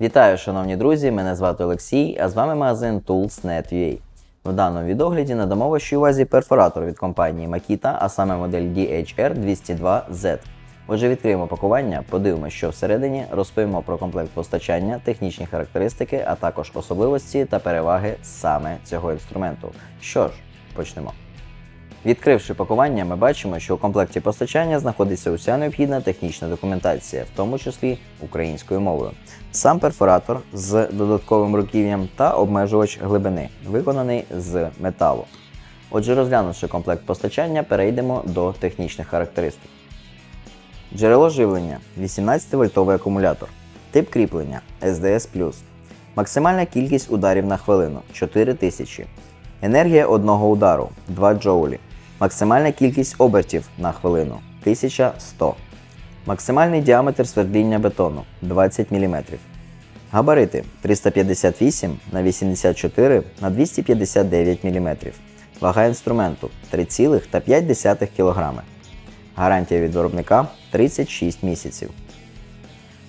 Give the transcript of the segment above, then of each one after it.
Вітаю, шановні друзі! Мене звати Олексій, а з вами магазин Tools.net.ua. В даному відогляді надамо вашій увазі перфоратор від компанії Makita, а саме модель DHR202Z. Отже, відкриємо пакування, подивимося, що всередині, розповімо про комплект постачання, технічні характеристики, а також особливості та переваги саме цього інструменту. Що ж, почнемо. Відкривши пакування, ми бачимо, що у комплекті постачання знаходиться уся необхідна технічна документація, в тому числі українською мовою. Сам перфоратор з додатковим руків'ям та обмежувач глибини, виконаний з металу. Отже, розглянувши комплект постачання, перейдемо до технічних характеристик. Джерело живлення 18-вольтовий акумулятор. Тип кріплення SDS. Максимальна кількість ударів на хвилину 4000. Енергія одного удару 2 джоулі. Максимальна кількість обертів на хвилину 1100. Максимальний діаметр свердління бетону 20 мм. Габарити 358 на 84 на 259 мм. Вага інструменту 3,5 кг. Гарантія від виробника 36 місяців.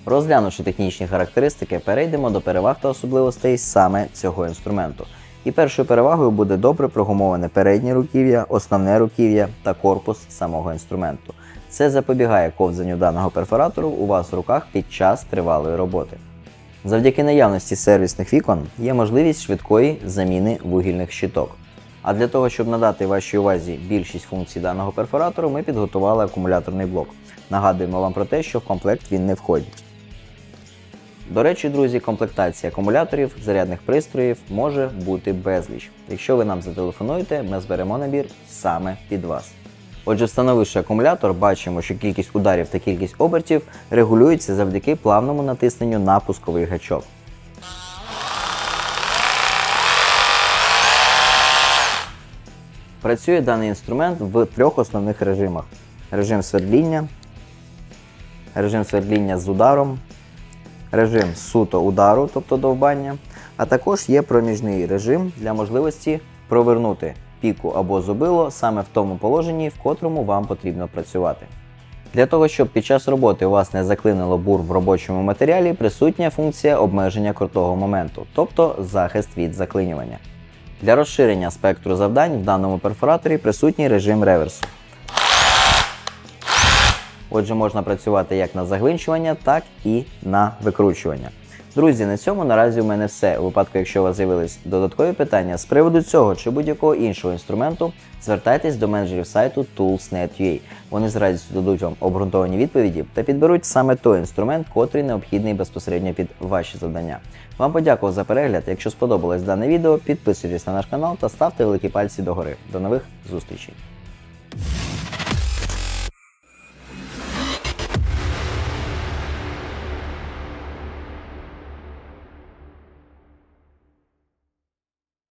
Розглянувши технічні характеристики, перейдемо до переваг та особливостей саме цього інструменту. І першою перевагою буде добре прогумоване переднє руків'я, основне руків'я та корпус самого інструменту. Це запобігає ковзанню даного перфоратору у вас в руках під час тривалої роботи. Завдяки наявності сервісних вікон є можливість швидкої заміни вугільних щиток. А для того, щоб надати вашій увазі більшість функцій даного перфоратору, ми підготували акумуляторний блок. Нагадуємо вам про те, що в комплект він не входить. До речі, друзі, комплектація акумуляторів, зарядних пристроїв може бути безліч. Якщо ви нам зателефонуєте, ми зберемо набір саме під вас. Отже, встановивши акумулятор, бачимо, що кількість ударів та кількість обертів регулюється завдяки плавному натисненню на пусковий гачок. Працює даний інструмент в трьох основних режимах: режим свердління, режим свердління з ударом, режим суто удару, тобто довбання, а також є проміжний режим для можливості провернути піку або зубило саме в тому положенні, в котрому вам потрібно працювати. Для того, щоб під час роботи у вас не заклинило бур в робочому матеріалі, присутня функція обмеження крутого моменту, тобто захист від заклинювання. Для розширення спектру завдань в даному перфораторі присутній режим реверсу. Отже, можна працювати як на загвинчування, так і на викручування. Друзі, на цьому наразі у мене все. У випадку, якщо у вас з'явились додаткові питання з приводу цього чи будь-якого іншого інструменту, звертайтесь до менеджерів сайту Tools.net.ua. Вони з радістю дадуть вам обґрунтовані відповіді та підберуть саме той інструмент, котрий необхідний безпосередньо під ваші завдання. Вам подякував за перегляд. Якщо сподобалось дане відео, підписуйтесь на наш канал та ставте великі пальці догори. До нових зустрічей!